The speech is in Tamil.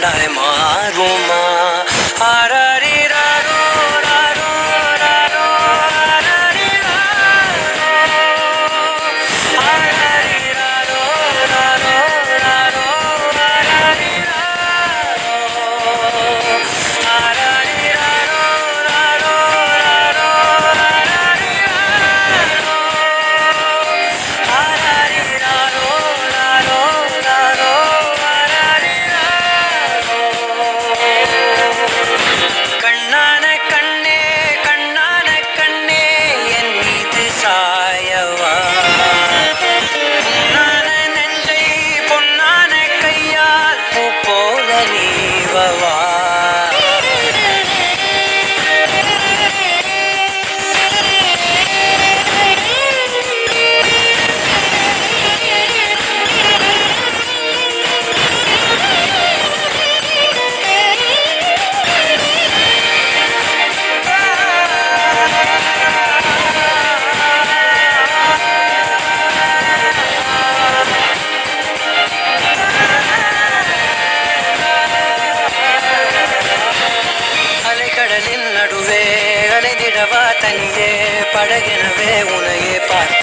ঠান্ডায় মারো মা। 来吧？நடுவே அலைந்திடவா தனியே படகெனவே உனையே பார்த்து